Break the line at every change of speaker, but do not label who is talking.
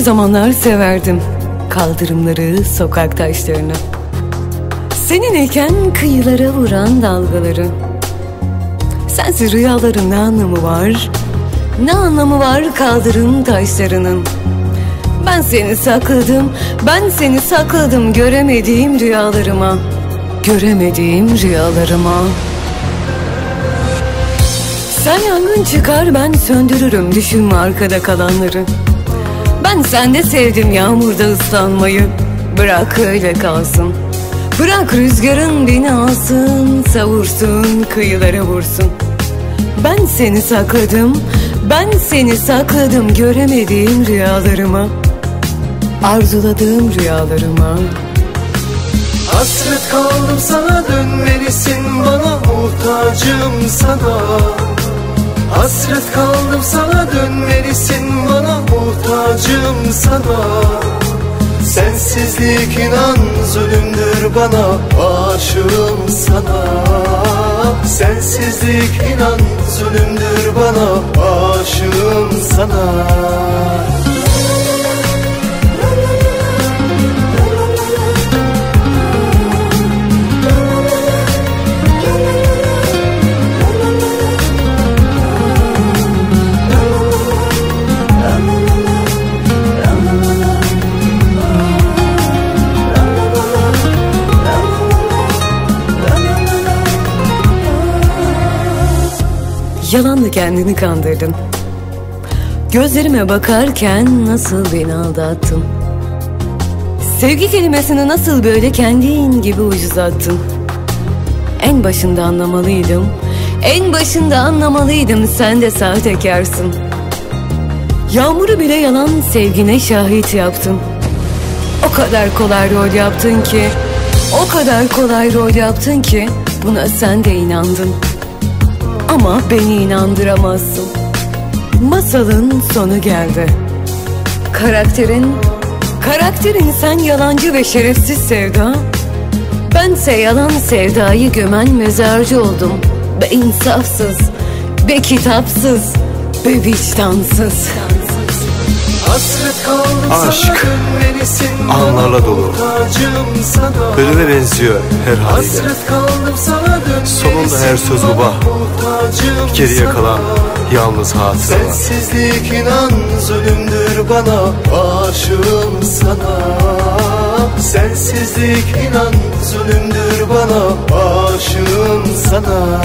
zamanlar severdim kaldırımları, sokak taşlarını. Seninleyken kıyılara vuran dalgaları. Sensiz rüyaların ne anlamı var? Ne anlamı var kaldırım taşlarının? Ben seni sakladım, ben seni sakladım göremediğim rüyalarıma. Göremediğim rüyalarıma. Sen yangın çıkar ben söndürürüm düşünme arkada kalanları. Ben sende sevdim yağmurda ıslanmayı. Bırak öyle kalsın. Bırak rüzgarın beni alsın, savursun, kıyılara vursun. Ben seni sakladım, ben seni sakladım göremediğim rüyalarıma. Arzuladığım rüyalarıma.
Hasret kaldım sana dönmelisin bana muhtacım sana Hasret kaldım sana dönmelisin bana muhtacım sana. Sensizlik inan zulümdür bana aşığım sana. Sensizlik inan zulümdür bana aşığım sana
Yalanlı kendini kandırdın. Gözlerime bakarken nasıl beni aldattın. Sevgi kelimesini nasıl böyle kendin gibi ucuzattın. En başında anlamalıydım. En başında anlamalıydım sen de sahtekarsın. Yağmuru bile yalan sevgine şahit yaptın. O kadar kolay rol yaptın ki, o kadar kolay rol yaptın ki buna sen de inandın. Ama beni inandıramazsın. Masalın sonu geldi. Karakterin, karakterin sen yalancı ve şerefsiz sevda. Bense yalan sevdayı gömen mezarcı oldum. Be insafsız, be kitapsız, be vicdansız.
Aşk, anlarla dolu. Ölüme benziyor her haliyle. Sonunda her söz baba. Geriye kalan yalnız hatıralar.
Sensizlik inan zulümdür bana aşığım sana Sensizlik inan zulümdür bana aşığım sana